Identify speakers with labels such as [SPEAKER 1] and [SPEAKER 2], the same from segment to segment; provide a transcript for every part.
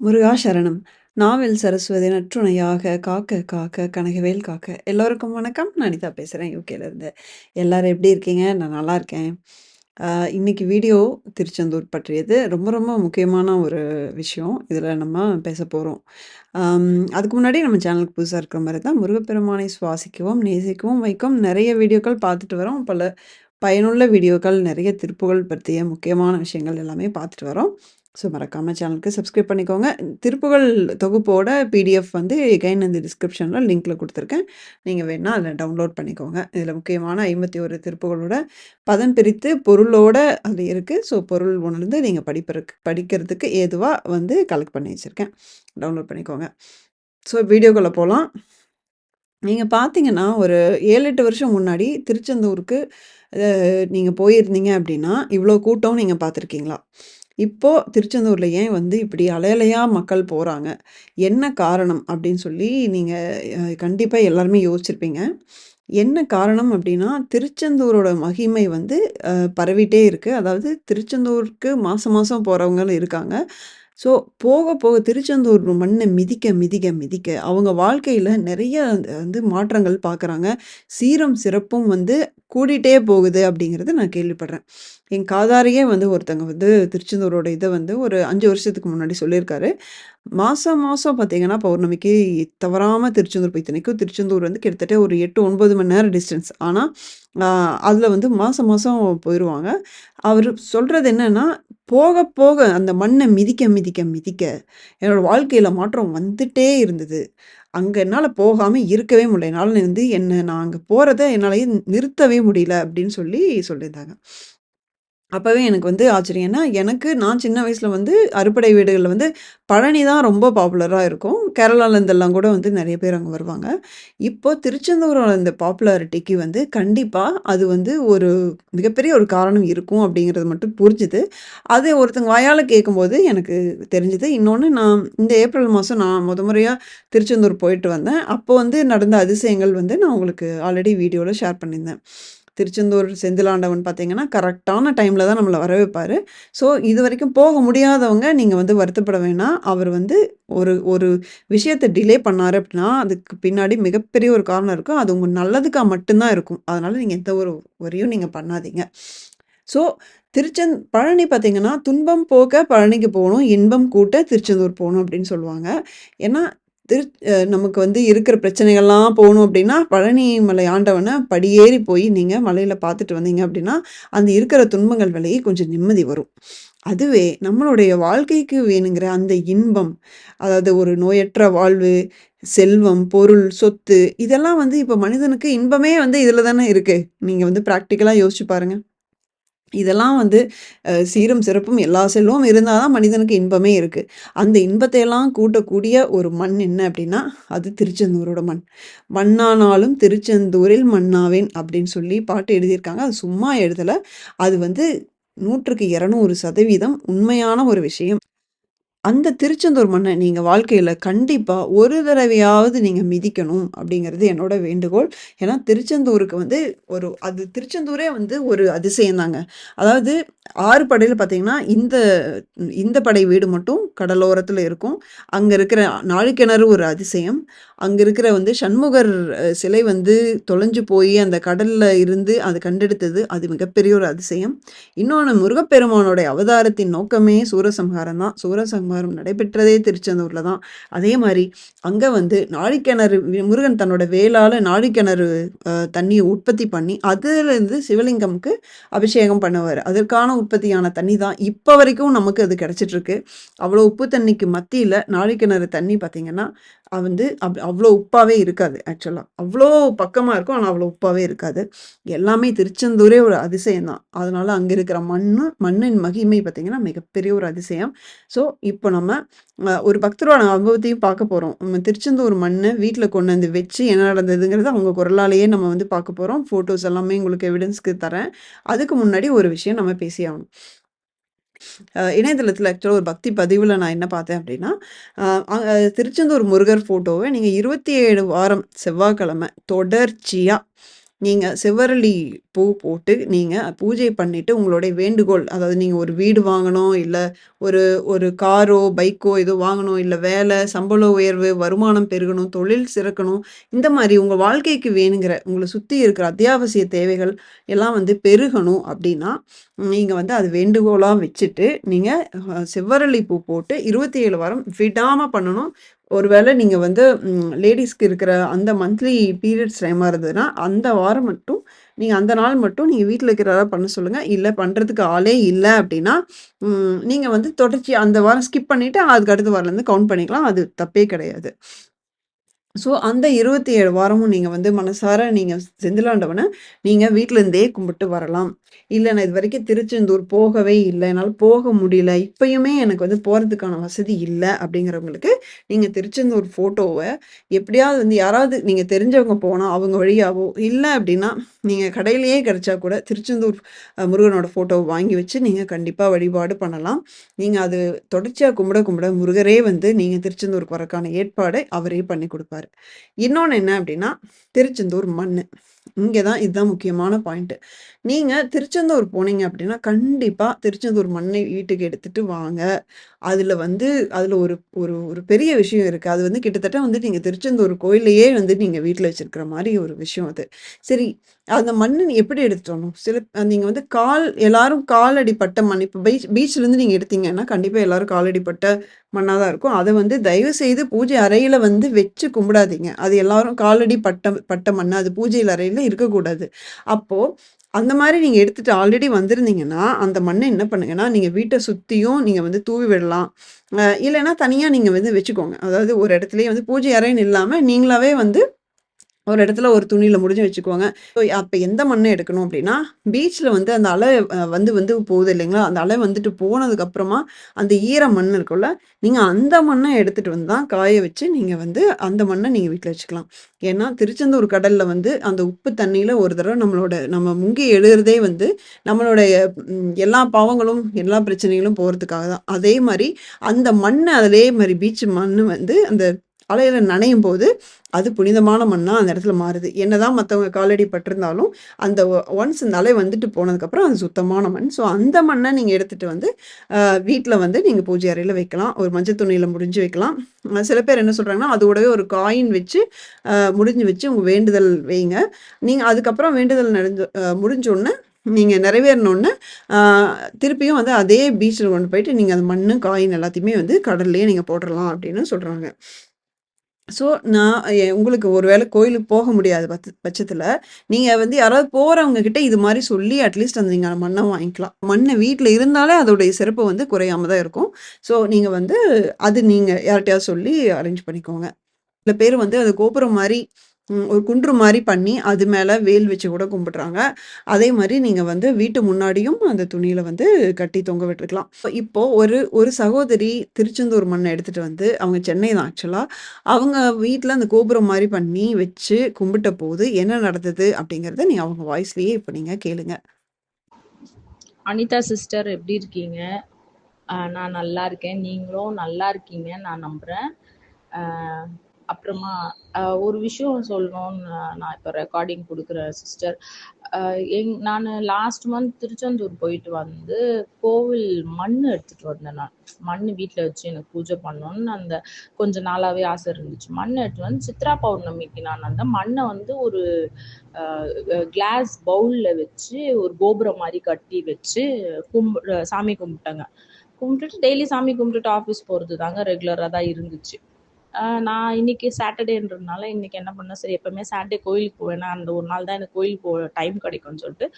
[SPEAKER 1] முருகா சரணம். நாவல் சரஸ்வதி நற்றுணையாக காக்க காக்க கனகவேல் காக்க. எல்லோருக்கும் வணக்கம். நான் அனிதா பேசுகிறேன் யூகேலேருந்து. எல்லோரும் எப்படி இருக்கீங்க? நான் நல்லா இருக்கேன். இன்னைக்கு வீடியோ திருச்செந்தூர் பற்றியது. ரொம்ப ரொம்ப முக்கியமான ஒரு விஷயம். இதில் நம்ம பேச போகிறோம் அதுக்கு முன்னாடி நம்ம சேனலுக்கு புதுசாக இருக்கிற மாதிரி தான் முருகப்பெருமானை சுவாசிக்கவும், நேசிக்கவும் வைக்கும் நிறைய வீடியோக்கள் பார்த்துட்டு வரோம். பல பயனுள்ள வீடியோக்கள், நிறைய திருப்புகள் பற்றிய முக்கியமான விஷயங்கள் எல்லாமே பார்த்துட்டு வரோம். ஸோ மறக்காமல் சேனலுக்கு சப்ஸ்கிரைப் பண்ணிக்கோங்க. திருப்புகள் தொகுப்போட பிடிஎஃப் வந்து எகைன் இந்த டிஸ்கிரிப்ஷனில் லிங்க்கில் கொடுத்துருக்கேன் நீங்கள் வேணால் அதில் டவுன்லோட் பண்ணிக்கோங்க. இதில் முக்கியமான 51 திருப்புகளோட பதம் பிரித்து பொருளோட அது இருக்குது ஸோ பொருள் உணர்ந்து நீங்கள் படிப்பதற்கு படிக்கிறதுக்கு ஏதுவாக வந்து கலெக்ட் பண்ணி வச்சுருக்கேன் டவுன்லோட் பண்ணிக்கோங்க. ஸோ வீடியோக்குள்ளே போகலாம் நீங்கள் பார்த்தீங்கன்னா, ஒரு 7, 8 வருஷம் முன்னாடி திருச்செந்தூருக்கு நீங்கள் போயிருந்தீங்க அப்படின்னா, இவ்வளோ கூட்டம் நீங்கள் பார்த்துருக்கீங்களா? இப்போது திருச்செந்தூரில் ஏன் வந்து இப்படி அலையலையாக மக்கள் போகிறாங்க என்ன காரணம்? அப்படின்னு சொல்லி நீங்கள் கண்டிப்பாக எல்லாருமே யோசிச்சிருப்பீங்க. என்ன காரணம் அப்படின்னா, திருச்செந்தூரோட மகிமை வந்து பரவிட்டே இருக்குது அதாவது திருச்செந்தூருக்கு மாதம் மாதம் போகிறவங்களும் இருக்காங்க. ஸோ போக போக திருச்செந்தூர் மண்ணை மிதிக்க மிதிக்க மிதிக்க அவங்க வாழ்க்கையில் நிறைய வந்து மாற்றங்கள் பார்க்குறாங்க. சீரம் சிறப்பும் வந்து கூடிட்டே போகுது அப்படிங்கிறது நான் கேள்விப்படுறேன். என் காதாரையே வந்து ஒருத்தங்க வந்து திருச்செந்தூரோட இதை வந்து ஒரு அஞ்சு வருஷத்துக்கு முன்னாடி சொல்லியிருக்காரு. மாதம் மாதம் பார்த்தீங்கன்னா, பௌர்ணமிக்கு தவறாமல் திருச்செந்தூர் போய் இத்தனைக்கும் திருச்செந்தூர் வந்து கிட்டத்தட்ட ஒரு 8, 9 மணி நேரம் டிஸ்டன்ஸ். ஆனால் அதில் வந்து மாதம் மாதம் போயிடுவாங்க அவர் சொல்கிறது என்னென்னா போக போக அந்த மண்ணை மிதிக்க மிதிக்க மிதிக்க என்னோடய வாழ்க்கையில் மாற்றம் வந்துட்டே இருந்தது. அங்கே என்னால் போகாமல் இருக்கவே முடியல. என்னால் வந்து என்னை நான் அங்கே போகிறத என்னாலயே நிறுத்தவே முடியல அப்படின்னு சொல்லி சொல்லியிருந்தாங்க. அப்பவே எனக்கு வந்து ஆச்சரியம். ஏன்னா, எனக்கு நான் சின்ன வயசுல வந்து அறுபடை வீடுகள்ல வந்து பழனி தான் ரொம்ப பாப்புலரா இருக்கும். கேரளாலேருந்தெல்லாம் கூட வந்து நெறைய பேர் அங்க வருவாங்க. இப்போ திருச்செந்தூரோட இந்த பாப்புலாரிட்டிக்கு வந்து கண்டிப்பா அது வந்து ஒரு மிகப்பெரிய ஒரு காரணம் இருக்கும் அப்படிங்கிறது மட்டும் புரிஞ்சுது. அது ஒருத்தங்க வாயால கேட்கும்போது எனக்கு தெரிஞ்சது. இன்னொன்னு நான் இந்த ஏப்ரல் மாசம் நான் மொத முறையா திருச்செந்தூர் போயிட்டு வந்தேன். அப்போ வந்து நடந்த அதிசயங்கள் வந்து நான் உங்களுக்கு ஆல்ரெடி வீடியோல ஷேர் பண்ணியிருந்தேன். திருச்செந்தூர் செந்திலாண்டவன் பார்த்தீங்கன்னா, கரெக்டான டைமில் தான் நம்மளை வர ஸோ ஸோ இதுவரைக்கும் போக முடியாதவங்க நீங்கள் வந்து வருத்தப்பட வேணாம். அவர் வந்து ஒரு ஒரு விஷயத்த டிலே பண்ணாரு அப்படின்னா, அதுக்கு பின்னாடி மிகப்பெரிய ஒரு காரணம் இருக்கும். அது உங்கள் நல்லதுக்காக மட்டும்தான் இருக்கும். அதனால் நீங்கள் எந்த ஒரு வரியும் நீங்கள் பண்ணாதீங்க. ஸோ திருச்செந் பழனி பார்த்தீங்கன்னா, "துன்பம் போக்க பழனிக்கு போகணும் இன்பம் கூட்ட திருச்செந்தூர் போகணும் அப்படின்னு சொல்லுவாங்க. ஏன்னா, திரு நமக்கு வந்து இருக்கிற பிரச்சனைகள்லாம் போகணும் அப்படின்னா, பழனி மலை ஆண்டவனை படியேறி போய் நீங்கள் மலையில் பார்த்துட்டு வந்தீங்க அப்படின்னா, அந்த இருக்கிற துன்பங்கள் விலையை கொஞ்சம் நிம்மதி வரும். அதுவே நம்மளுடைய வாழ்க்கைக்கு வேணுங்கிற அந்த இன்பம், அதாவது ஒரு நோயற்ற வாழ்வு, செல்வம், பொருள், சொத்து இதெல்லாம் வந்து இப்போ மனிதனுக்கு இன்பமே வந்து இதில் தானே இருக்குது நீங்கள் வந்து ப்ராக்டிக்கலாக யோசிச்சு பாருங்கள் இதெல்லாம் வந்து சீரும் சிறப்பும் எல்லா செல்வம் இருந்தால் தான் மனிதனுக்கு இன்பமே இருக்குது அந்த இன்பத்தையெல்லாம் கூட்டக்கூடிய ஒரு மண் என்ன அப்படின்னா, அது திருச்செந்தூரோட மண். "மண்ணானாலும் திருச்செந்தூரில் மண்ணாவேன்" அப்படின்னு சொல்லி பாட்டு எழுதியிருக்காங்க. அது சும்மா எழுதல. அது வந்து 100க்கு 200% உண்மையான ஒரு விஷயம். அந்த திருச்செந்தூர் மண்ணை நீங்கள் வாழ்க்கையில் கண்டிப்பாக ஒரு தடவையாவது நீங்கள் மிதிக்கணும் அப்படிங்கிறது என்னோட வேண்டுகோள். ஏன்னா, திருச்செந்தூருக்கு வந்து ஒரு அது திருச்செந்தூரே வந்து ஒரு அதிசயம் தாங்க. அதாவது ஆறு படையில் பார்த்தீங்கன்னா, இந்த இந்த படை வீடு மட்டும் கடலோரத்தில் இருக்கும். அங்கே இருக்கிற நாழிக்கிணறு ஒரு அதிசயம். அங்கே இருக்கிற வந்து சண்முகர் சிலை வந்து தொலைஞ்சு போய் அந்த கடலில் இருந்து அது கண்டெடுத்தது, அது மிகப்பெரிய ஒரு அதிசயம். இன்னொன்று முருகப்பெருமானோடைய அவதாரத்தின் நோக்கமே சூரசம்ஹாரம் தான். சூரசம்ஹாரம் நடைபெற்றதே திருச்செந்தூரில் தான். அதே மாதிரி அங்கே வந்து நாழிக்கிணறு முருகன் தன்னோட வேளால் நாழிக்கிணறு தண்ணியை உற்பத்தி பண்ணி, அதிலிருந்து சிவலிங்கம்க்கு அபிஷேகம் பண்ணுவார் அதற்கான உற்பத்தியான தண்ணி தான் இப்போ வரைக்கும் நமக்கு அது கிடச்சிட்ருக்கு அவ்வளோ உப்பு தண்ணிக்கு மத்தியில் நாழிக்கிணறு தண்ணி பார்த்தீங்கன்னா, அது வந்து அப் அவ்வளோ உப்பாகவே இருக்காது ஆக்சுவலாக அவ்வளோ பக்கமாக இருக்கும். ஆனால் அவ்வளோ உப்பாகவே இருக்காது. எல்லாமே திருச்செந்தூரே ஒரு அதிசயம் தான். அதனால அங்கே இருக்கிற மண்ணு மண்ணின் மகிமை பார்த்திங்கன்னா மிகப்பெரிய ஒரு அதிசயம். ஸோ, இப்போ நம்ம ஒரு பக்தரோட அனுபவத்தையும் பார்க்க போகிறோம் நம்ம திருச்செந்தூர் மண்ணை வீட்டில் கொண்டு வந்து வச்சு என்ன நடந்ததுங்கிறது அவங்க குரலாலேயே நம்ம வந்து பார்க்க போகிறோம் ஃபோட்டோஸ் எல்லாமே உங்களுக்கு எவிடன்ஸ்க்கு தரேன். அதுக்கு முன்னாடி ஒரு விஷயம் நம்ம பேசியாகணும் இணையதளத்தில் ஆக்சுவலா ஒரு பக்தி பதிவுல நான் என்ன பார்த்தேன் அப்படின்னா, திருச்செந்தூர் முருகர் ஃபோட்டோவ நீங்க 27 வாரம் செவ்வாய்க்கிழமை தொடர்ச்சியா நீங்கள் செவ்வரளி பூ போட்டு நீங்கள் பூஜை பண்ணிவிட்டு உங்களுடைய வேண்டுகோள் அதாவது நீங்கள் ஒரு வீடு வாங்கணும், இல்லை ஒரு ஒரு காரோ, பைக்கோ ஏதோ வாங்கணும், இல்லை வேலை, சம்பள உயர்வு, வருமானம் பெருகணும், தொழில் சிறக்கணும். இந்த மாதிரி உங்கள் வாழ்க்கைக்கு வேணுங்கிற உங்களை சுற்றி இருக்கிற அத்தியாவசிய தேவைகள் எல்லாம் வந்து பெருகணும் அப்படின்னா நீங்கள் வந்து அது வேண்டுகோளாக வச்சுட்டு, நீங்கள் செவ்வரளி பூ போட்டு 27 வாரம் விடாமல் பண்ணணும். ஒரு நீங்கள் வந்து லேடிஸ்க்கு இருக்கிற அந்த மந்த்லி பீரியட்ஸ் டைமாக இருந்ததுன்னா, அந்த வாரம் மட்டும் நீங்கள் அந்த நாள் மட்டும் நீங்கள் வீட்டில் இருக்கிறதா பண்ண சொல்லுங்கள் இல்லை பண்ணுறதுக்கு ஆளே இல்லை அப்படின்னா நீங்கள் வந்து தொடர்ச்சி அந்த வாரம் ஸ்கிப் பண்ணிவிட்டு அதுக்கு அடுத்த வாரம்லேருந்து கவுண்ட் பண்ணிக்கலாம். அது தப்பே கிடையாது. ஸோ, அந்த 27 வாரமும் நீங்கள் வந்து மனசார நீங்கள் செந்திலாண்டவனை நீங்கள் வீட்டிலேருந்தே கும்பிட்டு வரலாம். இல்லை நான் இது வரைக்கும் திருச்செந்தூர் போகவே இல்லை என்னால் போக முடியல. இப்பயுமே எனக்கு வந்து போகிறதுக்கான வசதி இல்லை அப்படிங்கிறவங்களுக்கு நீங்கள் திருச்செந்தூர் ஃபோட்டோவை எப்படியாவது வந்து யாராவது நீங்கள் தெரிஞ்சவங்க போனால் அவங்க வழியாவோ, இல்லை அப்படின்னா நீங்கள் கடையிலேயே கிடைச்சா கூட திருச்செந்தூர் முருகனோட ஃபோட்டோவை வாங்கி வச்சு நீங்கள் கண்டிப்பாக வழிபாடு பண்ணலாம். நீங்கள் அது தொடர்ச்சியாக கும்பிட கும்பிட முருகரே வந்து நீங்கள் திருச்செந்தூருக்கு வரக்கான ஏற்பாடு அவரே பண்ணி கொடுப்பாரு இன்னொன்னு என்ன அப்படின்னா திருச்செந்தூர் மண்ணு. இங்கே தான் இதுதான் முக்கியமான பாயிண்ட்டு. நீங்க திருச்செந்தூர் போனீங்க அப்படின்னா கண்டிப்பா திருச்செந்தூர் மண்ணை வீட்டுக்கு எடுத்துட்டு வாங்க. அதுல வந்து அதுல ஒரு ஒரு ஒரு பெரிய விஷயம் இருக்கு. அது வந்து கிட்டத்தட்ட வந்து நீங்க திருச்செந்தூர் கோயிலையே வந்து நீங்க வீட்டில் வச்சிருக்கிற மாதிரி ஒரு விஷயம் அது. சரி, அந்த மண்ணு எப்படி எடுத்துட்டு வரணும்? சில நீங்க வந்து கால் எல்லாரும் காலடி பட்ட மண் இப்போ பீச் பீச்லேருந்து நீங்க எடுத்தீங்கன்னா, கண்டிப்பா எல்லாரும் காலடி பட்ட மண்ணாக தான் இருக்கும். அதை வந்து தயவு செய்து பூஜை அறையில வந்து வச்சு கும்பிடாதீங்க. அது எல்லாரும் காலடி பட்ட பட்ட மண் அது பூஜையில் அறையில இருக்கக்கூடாது. அப்போது அந்த மாதிரி நீங்கள் எடுத்துகிட்டு ஆல்ரெடி வந்திருந்தீங்கன்னா, அந்த மண்ணை என்ன பண்ணுங்கன்னா, நீங்கள் வீட்டை சுற்றியும் நீங்கள் வந்து தூவி விடலாம். இல்லைன்னா தனியாக நீங்கள் வந்து வச்சுக்கோங்க. அதாவது ஒரு இடத்துலையே வந்து பூஜை அறைன்னு இல்லாமல் நீங்களாவே வந்து ஒரு இடத்துல ஒரு துணியில் முடிஞ்சு வச்சுக்குவாங்க ஸோ அப்போ எந்த மண்ணை எடுக்கணும் அப்படின்னா பீச்சில் வந்து அந்த அலை வந்து வந்து போகுது இல்லைங்களா? அந்த அலை வந்துட்டு போனதுக்கப்புறமா, அந்த ஈர மண் இருக்கும்ல, நீங்கள் அந்த மண்ணை எடுத்துட்டு வந்து தான் காய வச்சு நீங்கள் வந்து அந்த மண்ணை நீங்கள் வீட்டில் வச்சுக்கலாம். ஏன்னா, திருச்செந்தூர் கடலில் வந்து அந்த உப்பு தண்ணியில் ஒரு தடவை நம்மளோட நம்ம முங்கி எழுகிறதே வந்து நம்மளுடைய எல்லா பாவங்களும், எல்லா பிரச்சனைகளும் போகிறதுக்காக தான். அதே மாதிரி அந்த மண்ணை அதே மாதிரி பீச் மண் வந்து அந்த அலையில் நனையும் போது அது புனிதமான மண்ணாக அந்த இடத்துல மாறுது. என்னதான் மற்றவங்க காலடி பட்டிருந்தாலும், அந்த ஒ ஒன்ஸ் இந்த அலை வந்துட்டு போனதுக்கப்புறம் அது சுத்தமான மண். ஸோ அந்த மண்ணை நீங்கள் எடுத்துட்டு வந்து வீட்டில் வந்து நீங்கள் பூஜை அறையில் வைக்கலாம். ஒரு மஞ்சள் துணியில் முடிஞ்சு வைக்கலாம். சில பேர் என்ன சொல்கிறாங்கன்னா அதோடவே ஒரு காயின் வச்சு முடிஞ்சு வச்சு உங்கள் வேண்டுதல் வைங்க. நீங்கள் அதுக்கப்புறம் வேண்டுதல் நடந்து முடிஞ்சோடனே நீங்கள் நிறைவேறினோடனே திருப்பியும் வந்து அதே பீச்சில் கொண்டு போயிட்டு நீங்கள் அந்த மண்ணு, காயின் எல்லாத்தையுமே வந்து கடல்லையே நீங்கள் போட்டுடலாம் அப்படின்னு சொல்கிறாங்க ஸோ, நான் உங்களுக்கு ஒரு வேளை கோயிலுக்கு போக முடியாத பத் பட்சத்தில் நீங்கள் வந்து யாராவது போகிறவங்க கிட்ட இது மாதிரி சொல்லி அட்லீஸ்ட் அந்த நீங்கள் மண்ணை வாங்கிக்கலாம். மண்ணை வீட்டில் இருந்தாலே அதோடைய சிறப்பு வந்து குறையாம தான் இருக்கும். ஸோ, நீங்கள் வந்து அது நீங்கள் யார்கிட்டயாவது சொல்லி அரேஞ்ச் பண்ணிக்கோங்க. சில பேர் வந்து அது கோபுரம் மாதிரி ஒரு குன்று மாதிரி பண்ணி, அது மேலே வேல் வச்சு கூட கும்பிட்றாங்க அதே மாதிரி நீங்கள் வந்து வீட்டு முன்னாடியும் அந்த துணியில் வந்து கட்டி தொங்க விட்டுருக்கலாம். இப்போ ஒரு ஒரு சகோதரி திருச்செந்தூர் மண்ணை எடுத்துகிட்டு வந்து அவங்க சென்னை தான் ஆக்சுவலாக அவங்க வீட்டில் அந்த கோபுரம் மாதிரி பண்ணி வச்சு கும்பிட்ட போது என்ன நடந்தது அப்படிங்கிறத நீ அவங்க வாய்ஸ்லேயே இப்போ நீங்கள் கேளுங்க.
[SPEAKER 2] அனிதா சிஸ்டர் எப்படி இருக்கீங்க? நான் நல்லா இருக்கேன். நீங்களும் நல்லா இருக்கீங்க நான் நம்புகிறேன் அப்புறமா ஒரு விஷயம் சொல்லணும்னு நான் இப்போ ரெக்கார்டிங் கொடுக்குறேன் சிஸ்டர். எங் நான் லாஸ்ட் மந்த் திருச்செந்தூர் போயிட்டு வந்து, கோவில் மண் எடுத்துட்டு வந்தேன் நான். மண் வீட்டில் வச்சு எனக்கு பூஜை பண்ணணும்னு அந்த கொஞ்ச நாளாகவே ஆசை இருந்துச்சு. மண் எடுத்து வந்து சித்ரா பௌர்ணமிக்கு நான் அந்த மண்ணை வந்து ஒரு கிளாஸ் பவுலில் வச்சு, ஒரு கோபுரம் மாதிரி கட்டி வச்சு கும்பு சாமி கும்பிட்டேங்க. கும்பிட்டுட்டு டெய்லி சாமி கும்பிட்டுட்டு ஆஃபீஸ் போகிறது தாங்க ரெகுலராக தான் இருந்துச்சு. நான் இன்னைக்கு சாட்டர்டேன்றதுனால இன்னைக்கு என்ன பண்ணேன், சரி எப்பவுமே சாட்டர்டே கோயிலுக்கு போவேனா, அந்த ஒரு நாள் தான் எனக்கு கோயிலுக்கு போக டைம் கிடைக்கும்னு சொல்லிட்டு,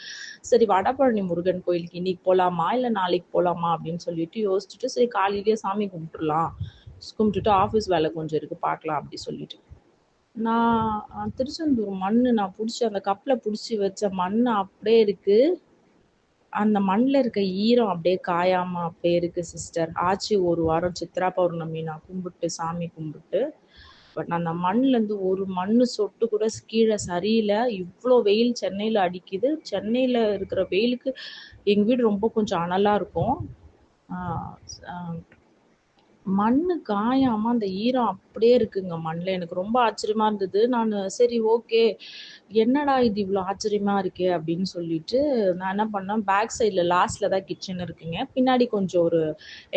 [SPEAKER 2] சரி வடபழனி முருகன் கோயிலுக்கு இன்னைக்கு போகலாமா இல்லை நாளைக்கு போகலாமா அப்படின்னு சொல்லிட்டு யோசிச்சுட்டு, சரி காலையிலேயே சாமி கும்பிட்டுலாம் கும்பிட்டுட்டு ஆஃபீஸ் வேலை கொஞ்சம் இருக்கு பார்க்கலாம் அப்படி சொல்லிட்டு. நான் திருச்செந்தூர் மண்ணு நான் பிடிச்சி அந்த கப்பில் பிடிச்சி வச்ச மண் அப்படியே இருக்குது அந்த மண்ணில் இருக்க ஈரம் அப்படியே காயாமல் அப்படியே இருக்கு சிஸ்டர். ஆச்சு ஒரு வாரம் சித்ரா பௌர்ணமி நான் கும்பிட்டு, சாமி கும்பிட்டு. பட் அந்த மண்லேருந்து ஒரு மண்ணு சொட்டு கூட கீழே சரியில்லை இவ்வளோ வெயில் சென்னையில் அடிக்குது. சென்னையில் இருக்கிற வெயிலுக்கு எங்கள் வீடு ரொம்ப கொஞ்சம் அனலாக இருக்கும். மண் காயாமல் மண்ணு காயாம அந்த ஈரம் அப்படியே இருக்குங்க மண்ணில் எனக்கு ரொம்ப ஆச்சரியமா இருந்தது. நான் சரி ஓகே. என்னடா இது இவ்வளோ ஆச்சரியமா இருக்கே! அப்படின்னு சொல்லிட்டு, நான் என்ன பண்ணேன், பேக் சைடில் லாஸ்ட்ல தான் கிச்சன் இருக்குங்க. பின்னாடி கொஞ்சம் ஒரு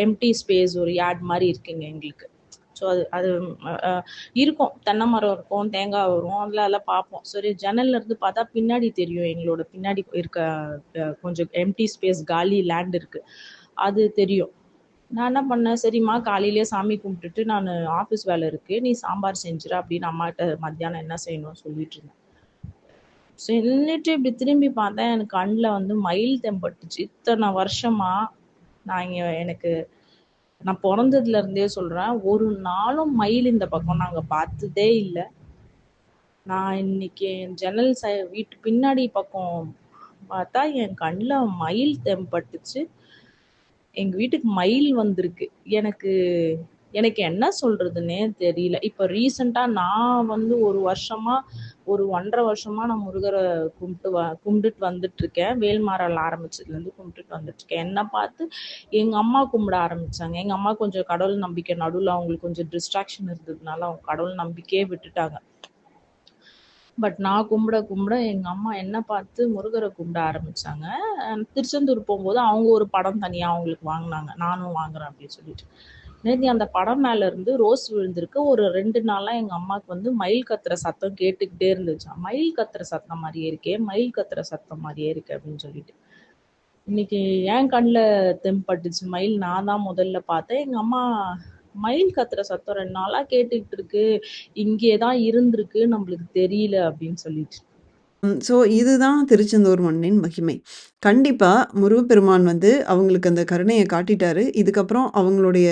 [SPEAKER 2] எம்டி ஸ்பேஸ் ஒரு யார்ட் மாதிரி இருக்குங்க எங்களுக்கு. ஸோ அது அது இருக்கும். தென்னை மரம் இருக்கும், தேங்காய் வரும். அதில் அதெல்லாம் பார்ப்போம். சரி ஜன்னல்ல இருந்து பார்த்தா பின்னாடி தெரியும். எங்களோட பின்னாடி இருக்க கொஞ்சம் எம்டி ஸ்பேஸ் காலி லேண்ட் இருக்கு. அது தெரியும். நான் என்ன பண்ணேன், சரிம்மா காலையிலேயே சாமி கும்பிட்டுட்டு நான் ஆஃபீஸ் வேலை இருக்கு. நீ சாம்பார் செஞ்சிட அப்படின்னு அம்மாட்ட மத்தியானம் என்ன செய்யணும்னு சொல்லிட்டு இருந்தேன். சொல்லிட்டு இப்படி திரும்பி பார்த்தேன். எனக்கு கண்ணில் வந்து மயில் தென்பட்டுச்சு. இத்தனை வருஷமா நான் இங்க எனக்கு நான் பொறந்ததுல இருந்தே சொல்றேன். ஒரு நாளும் மயில் இந்த பக்கம் நாங்கள் பார்த்ததே இல்லை நான் இன்னைக்கு என் ஜன்னல் சை வீட்டு பின்னாடி பக்கம் பார்த்தா, என் கண்ணில் மயில் தெம்பட்டுச்சு எங்க வீட்டுக்கு மயில் வந்திருக்கு. எனக்கு எனக்கு என்ன சொல்றதுன்னே தெரியல. இப்ப ரீசென்ட்டா நான் வந்து ஒரு வருஷமா, ஒரு 1 1/2 வருஷமா நான் முருகரை கும்பிட்டு வ கும்பிட்டுட்டு வந்துட்டுருக்கேன். வேல்மாறல் ஆரம்பிச்சதுலேருந்து கும்பிட்டுட்டு வந்துட்டுருக்கேன். என்ன பார்த்து எங்க அம்மா கும்பிட ஆரம்பிச்சாங்க. எங்க அம்மா கொஞ்சம் கடவுள் நம்பிக்கை நடுவில் அவங்களுக்கு கொஞ்சம் டிஸ்ட்ராக்ஷன் இருந்ததுனால, அவங்க கடவுள் நம்பிக்கையே விட்டுட்டாங்க. பட் நான் கும்பிட கும்பிட எங்க அம்மா என்ன பார்த்து முருகரை கும்பிட ஆரம்பிச்சாங்க. திருச்செந்தூர் போகும்போது அவங்க ஒரு படம் தனியா அவங்களுக்கு வாங்கினாங்க நானும் வாங்குறேன் அப்படின்னு சொல்லிட்டு. நேத்தி அந்த படம் மேல இருந்து ரோஸ் விழுந்திருக்கு. ஒரு ரெண்டு நாளா எங்க அம்மாவுக்கு வந்து மயில் கத்துற சத்தம் கேட்டுக்கிட்டே இருந்துச்சு மயில் கத்துற சத்தம் மாதிரியே இருக்கே, மயில் கத்துற சத்தம் மாதிரியே இருக்கு அப்படின்னு சொல்லிட்டு. இன்னைக்கு என் கண்ணில் தெம்பட்டுச்சு மயில். நான் தான் முதல்ல பார்த்தேன். எங்கள் அம்மா மயில் கத்துற சத்தம் ரெண்டு நாளா கேட்டுக்கிட்டு இருக்கு. இங்கே தான் இருந்திருக்கு. நம்மளுக்கு தெரியல அப்படின்னு சொல்லிட்டு.
[SPEAKER 1] ஸோ இதுதான் திருச்செந்தூர் மண்ணின் மகிமை. கண்டிப்பாக முருகப்பெருமான் வந்து அவங்களுக்கு அந்த கருணையை காட்டிட்டாரு. இதுக்கப்புறம் அவங்களுடைய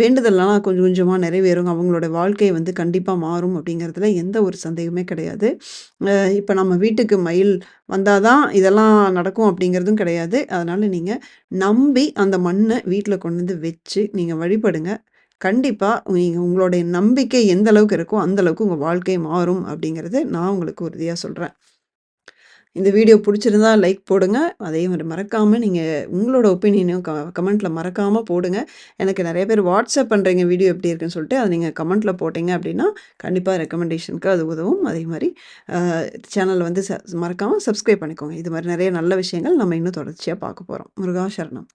[SPEAKER 1] வேண்டுதல்லாம் கொஞ்சம் கொஞ்சமாக நிறைவேறும். அவங்களோட வாழ்க்கை வந்து கண்டிப்பாக மாறும் அப்படிங்கிறதுல எந்த ஒரு சந்தேகமே கிடையாது. இப்போ நம்ம வீட்டுக்கு மயில் வந்தால் தான் இதெல்லாம் நடக்கும் அப்படிங்கிறதும் கிடையாது. அதனால நீங்கள் நம்பி அந்த மண்ணை வீட்டில் கொண்டு வந்து வச்சு நீங்கள் வழிபடுங்க. கண்டிப்பாக நீங்கள் உங்களுடைய நம்பிக்கை எந்த அளவுக்கு இருக்கோ, அந்த அளவுக்கு உங்கள் வாழ்க்கை மாறும் அப்படிங்கிறது நான் உங்களுக்கு உறுதியாக சொல்கிறேன் இந்த வீடியோ பிடிச்சிருந்தா லைக் போடுங்க. அதே மாதிரி மறக்காமல் நீங்கள் உங்களோட ஒப்பீனியனையும் க கமெண்ட்டில் மறக்காமல் போடுங்க. எனக்கு நிறைய பேர் வாட்ஸ்அப் பண்ணுறீங்க வீடியோ எப்படி இருக்குன்னு சொல்லிட்டு, அதை நீங்கள் கமெண்ட்டில் போட்டிங்க அப்படின்னா, கண்டிப்பாக ரெக்கமெண்டேஷனுக்கு அது உதவும். அதே மாதிரி சேனல் வந்து ச மறக்காமல் சப்ஸ்கிரைப் பண்ணிக்கோங்க. இது மாதிரி நிறைய நல்ல விஷயங்கள் நம்ம இன்னும் தொடர்ச்சியாக பார்க்க போகிறோம் முருகா சரணம்.